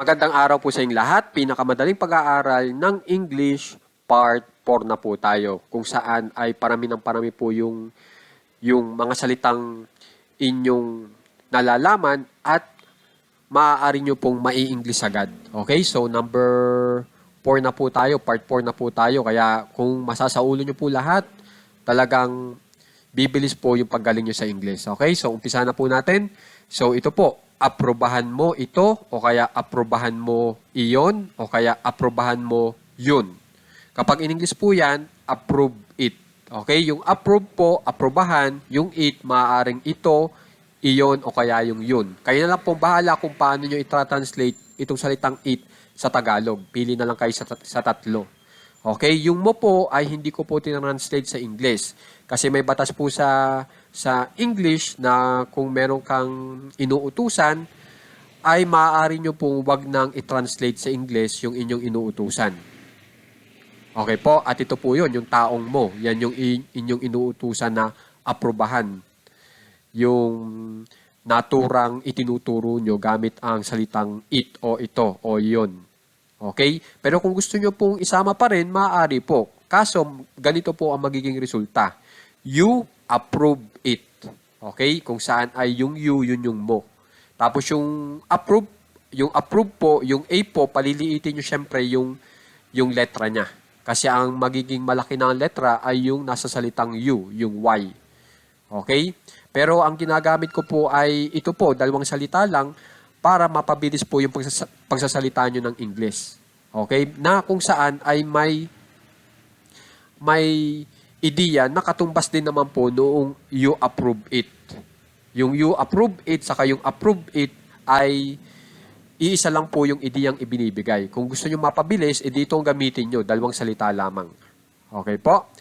Magandang araw po sa inyong lahat. Pinakamadaling pag-aaral ng English Part 4 na po tayo. Kung saan ay parami ng parami po yung, yung mga salitang inyong nalalaman at maaari nyo pong mai-English agad. Okay? So, number 4 na po tayo. Part 4 na po tayo. Kaya kung masasaulo nyo po lahat, talagang bibilis po yung paggaling nyo sa English. Okay? So, umpisa na po natin. So, ito po, aprobahan mo ito o kaya aprobahan mo iyon o kaya aprobahan mo yun. Kapag in English po yan, approve it. Okay? Yung approve po, aprobahan, yung it, maaaring ito, iyon o kaya yung yun. Kaya na lang po bahala kung paano nyo i-translate itong salitang it sa Tagalog. Pili na lang kayo sa, sa tatlo. Okay? Yung mo po ay hindi ko po tinranslate sa English. Kasi may batas po sa sa English na kung meron kang inuutusan, ay maaari nyo pong wag nang i-translate sa English yung inyong inuutusan. Okay po? At ito po yun, yung taong mo. Yan yung inyong inuutusan na aprobahan. Yung naturang itinuturo nyo gamit ang salitang it o ito o yun. Okay? Pero kung gusto nyo pong isama pa rin, maaari po. Kaso, ganito po ang magiging resulta. You approve it. Okay? Kung saan ay yung you, yun yung mo. Tapos yung approve, yung approve po, yung A po, paliliitin nyo syempre yung, yung letra niya. Kasi ang magiging malaki ng letra ay yung nasa salitang you, yung Y. Okay? Pero ang ginagamit ko po ay ito po, dalawang salita lang para mapabilis po yung pagsas- pagsasalita nyo ng English. Okay? Na kung saan ay may may ideya na katumbas din naman po noong you approve it. Yung you approve it saka yung approve it ay iisa lang po yung ideyang ibinibigay. Kung gusto nyo mapabilis, edi ito ang gamitin nyo. Dalawang salita lamang. Okay po?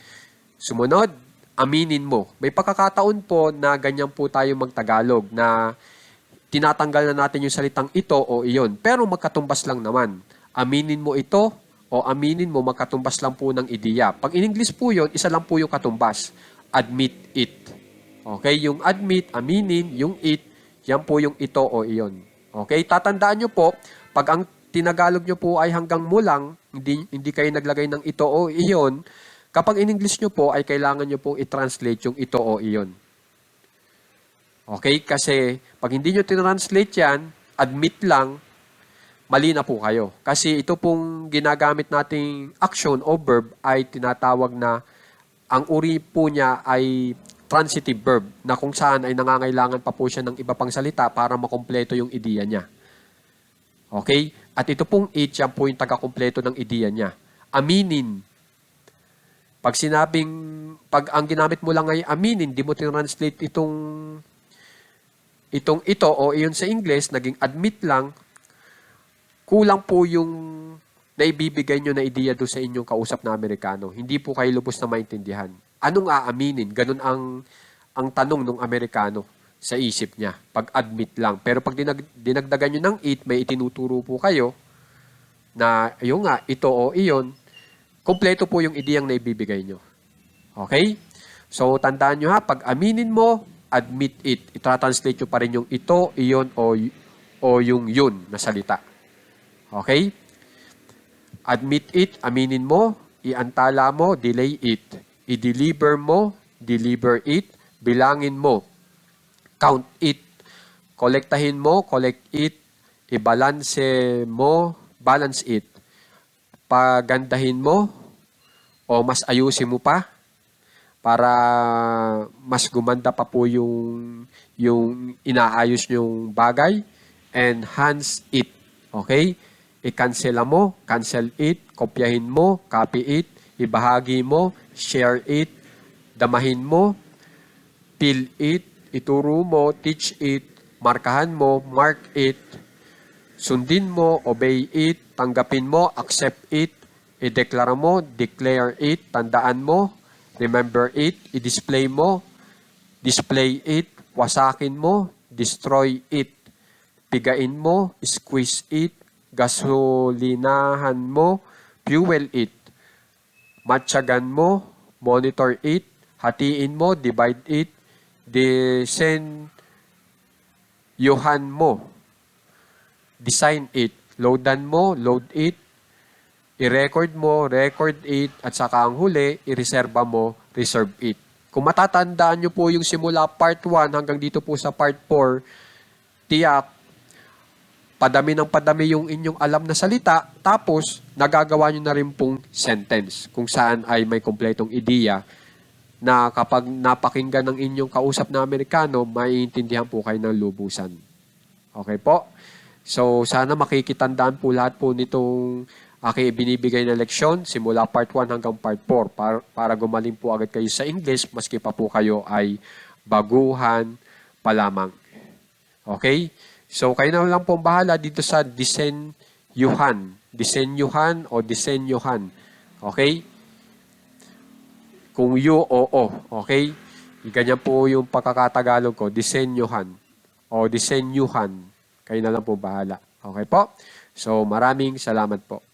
Sumunod, aminin mo. May pagkakataon po na ganyan po tayo magtagalog na tinatanggal na natin yung salitang ito o iyon. Pero magkatumbas lang naman. Aminin mo ito o aminin mo magkatumbas lang po ng ideya. Pag in English po yun, isa lang po yung katumbas. Admit it. Okay? Yung admit, aminin, yung it, yan po yung ito o iyon. Okay? Tatandaan nyo po, pag ang tinagalog nyo po ay hanggang mo lang, hindi, hindi kayo naglagay ng ito o iyon, kapag in English nyo po ay kailangan nyo pong i-translate yung ito o iyon. Okay? Kasi pag hindi nyo tinranslate yan, admit lang, mali na po kayo. Kasi ito pong ginagamit nating action o verb ay tinatawag na ang uri po niya ay transitive verb na kung saan ay nangangailangan pa po siya ng iba pang salita para makompleto yung ideya niya. Okay? At ito pong it, yan po yung taga-kompleto ng ideya niya. Aminin. Pag sinabing, pag ang ginamit mo lang ay aminin, di mo tinranslate itong itong ito o iyon sa English, naging admit lang, kulang po yung naibibigay nyo na ideya doon sa inyong kausap na Amerikano. Hindi po kayo lubos na maintindihan. Anong aaminin? Ganun ang, ang tanong ng Amerikano sa isip niya. Pag-admit lang. Pero pag dinag, dinagdagan nyo ng it, may itinuturo po kayo na, ayun nga, ito o iyon, kompleto po yung ideyang naibibigay nyo. Okay? So, tandaan nyo ha, pag aminin mo, admit it. Itra-translate nyo pa rin yung ito, iyon, o, o yung yun na salita. Okay? Admit it, aminin mo, iantala mo, delay it. I-deliver mo, deliver it, bilangin mo. Count it. Kolektahin mo, collect it. I-balance mo, balance it. Pagandahin mo, o mas ayusin mo pa, para mas gumanda pa po yung, yung inaayos yung bagay. Enhance it. Okay? i-cancela mo, cancel it, kopyahin mo, copy it, ibahagi mo, share it, damahin mo, fill it, ituro mo, teach it, markahan mo, mark it, sundin mo, obey it, tanggapin mo, accept it, ideklara mo, declare it, tandaan mo, remember it, i-display mo, display it, wasakin mo, destroy it, pigain mo, squeeze it, gasolinahan mo, fuel it, matyagan mo, monitor it, hatiin mo, divide it, desen yohan mo, design it, loadan mo, load it, i-record mo, record it, at saka ang huli, i-reserva mo, reserve it. Kung matatandaan nyo po yung simula part 1 hanggang dito po sa part 4, tiyak, padami ng padami yung inyong alam na salita, tapos nagagawa nyo na rin pong sentence kung saan ay may kompletong ideya na kapag napakinggan ng inyong kausap na Amerikano, maiintindihan po kayo ng lubusan. Okay po? So, sana makikitandaan po lahat po nitong aking ibinibigay na leksyon simula part 1 hanggang part 4 para, para gumaling po agad kayo sa English maski pa po kayo ay baguhan pa lamang. Okay? So, kayo na lang po bahala dito sa disenyuhan. Disenyuhan o disenyohan. Okay? Kung you o o. Okay? Ganyan po yung pagkakatagalog ko. Disenyohan o disenyuhan. Kayo na lang po bahala. Okay po? So, maraming salamat po.